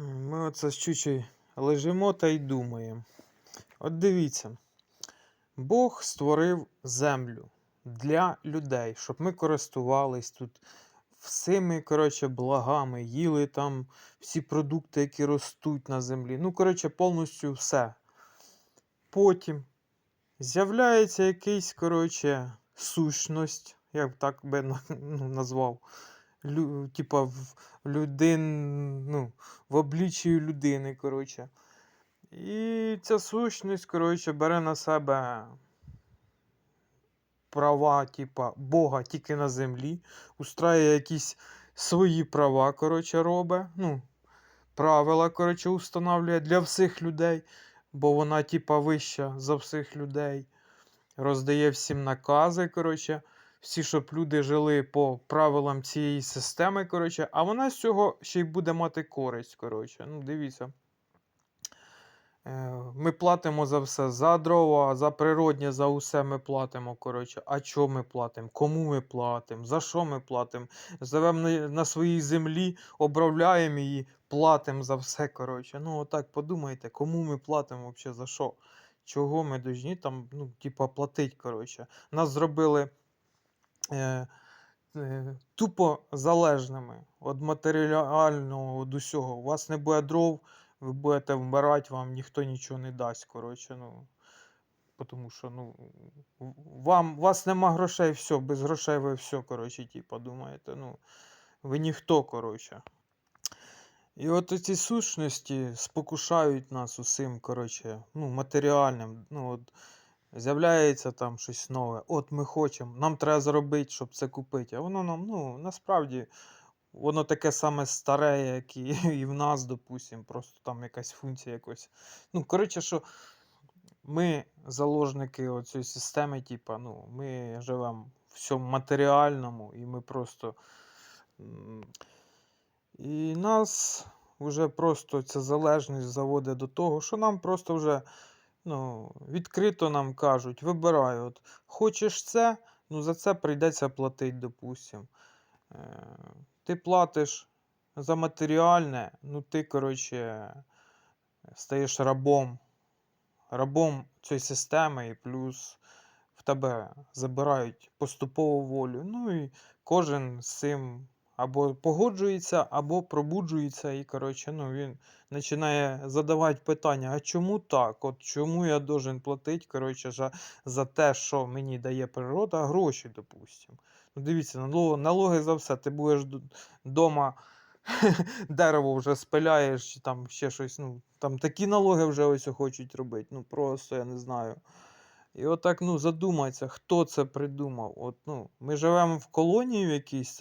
Ми оце з Чучою лежимо та й думаємо. От дивіться, Бог створив землю для людей, щоб ми користувались тут всіми, коротше, благами, їли там всі продукти, які ростуть на землі. Ну, коротше, повністю все. Потім з'являється якийсь, коротше, сущність, я б так би ну, назвав. Лю, типа в людин, ну, в обличчі людини, коротше. І ця сущність, коротше, бере на себе права, типа, Бога тільки на землі, устраює якісь свої права, коротше, робить. Ну, правила, коротше, установлює для всіх людей, бо вона, типа, вища за всіх людей. Роздає всім накази, коротше, всі, щоб люди жили по правилам цієї системи, коротше, а вона з цього ще й буде мати користь, коротше. Ну, дивіться. Е, Ми платимо за все, за дрова, за природнє, за усе ми платимо. коротше. А що ми платимо? Кому ми платимо? За що ми платимо? Живемо на, своїй землі, обробляємо її, платимо за все. коротше. Ну, отак подумайте, кому ми платимо взагалі за що? Чого ми повинні там, ну, типа, платити, коротше. Нас зробили е, тупо залежними від матеріального від усього. У вас не буде дров, ви будете вмирати, вам ніхто нічого не дасть. Коротше, ну, тому що ну, вам, у вас нема грошей, все, без грошей ви все, коротше, типа, думаєте, ну, ви ніхто, коротше. І от ці сущності спокушають нас усім, коротше, ну, матеріальним. Ну, от, з'являється там щось нове. От ми хочемо, нам треба зробити, щоб це купити. А воно нам, ну, насправді, воно таке саме старе, як і, і в нас, допустимо, просто там якась функція якось. Ну, коротше, що ми заложники оцієї системи, типа, ну, ми живемо в всьому матеріальному, і ми просто. І нас вже просто ця залежність заводить до того, що нам просто вже ну, відкрито нам кажуть, вибирай, от, хочеш це, ну за це прийдеться платити, допустим. Е, ти платиш за матеріальне, ну ти, коротше, стаєш рабом. Рабом цієї системи, і плюс в тебе забирають поступову волю. Ну і кожен з цим або погоджується, або пробуджується, і, коротше, ну, він починає задавати питання: а чому так? От чому я должен платити коротше, за, за те, що мені дає природа, гроші, допустимо. Ну, дивіться, налоги, за все. Ти будеш вдома дерево вже спиляєш, чи там ще щось. Ну, там такі налоги вже ось хочуть робити. Ну просто я не знаю. І отак, ну, задумайся, хто це придумав. От, ну, Ми живемо в колонії в якійсь,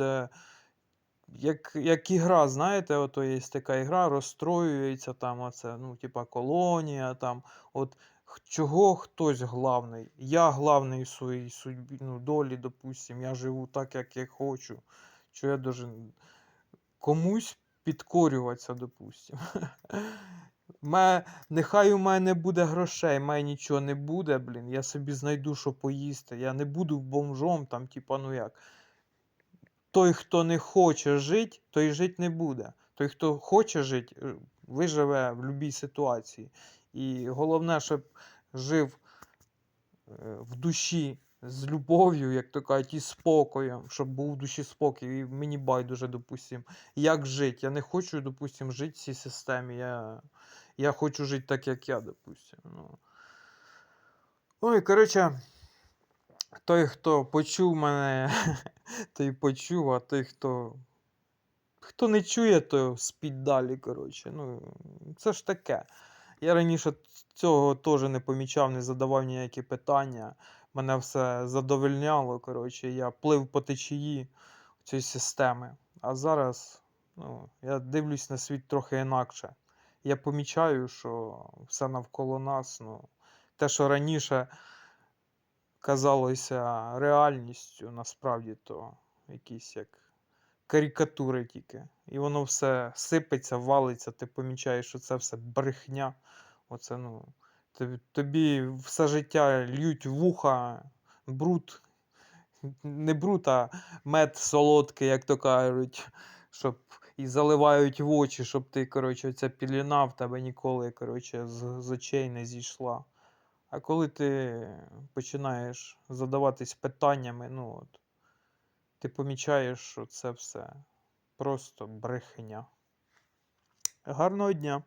як, як ігра, знаєте, ото є така ігра, розстроюється там, оце, ну, типа колонія, там, от чого хтось главний. Я главний своїй судьбі, ну, долі, допустим, я живу так, як я хочу. Що я должен комусь підкорюватися, допустим. Ме, нехай у мене буде грошей, мене нічого не буде, блін. Я собі знайду, що поїсти. Я не буду бомжом, там, типа, ну як. Той, хто не хоче жити, той жити не буде. Той, хто хоче жити, е, виживе в будь-якій ситуації. І головне, щоб жив е, в душі з любов'ю, як то кажуть, і спокоєм, щоб був в душі спокій. І мені байдуже, допустим, як жити. Я не хочу, допустим, жити в цій системі. Я, я хочу жити так, як я, допустим. Ну. Ой, коротше, той, хто почув мене, той почув, а той, хто. Хто не чує, то спіть далі, коротше. Ну, це ж таке. Я раніше цього теж не помічав, не задавав ніякі питання. Мене все задовольняло, коротше, я плив по течії цієї системи. А зараз ну, я дивлюсь на світ трохи інакше. Я помічаю, що все навколо нас, ну, те, що раніше казалося реальністю, насправді то якісь як карикатури тільки. І воно все сипеться, валиться, ти помічаєш, що це все брехня. Оце, ну, тобі, все життя льють вуха, бруд, не бруд, а мед солодкий, як то кажуть, щоб і заливають в очі, щоб ти, коротше, ця піліна в тебе ніколи, коротше, з, з очей не зійшла. А коли ти починаєш задаватись питаннями, ну от, ти помічаєш, що це все просто брехня. Гарного дня!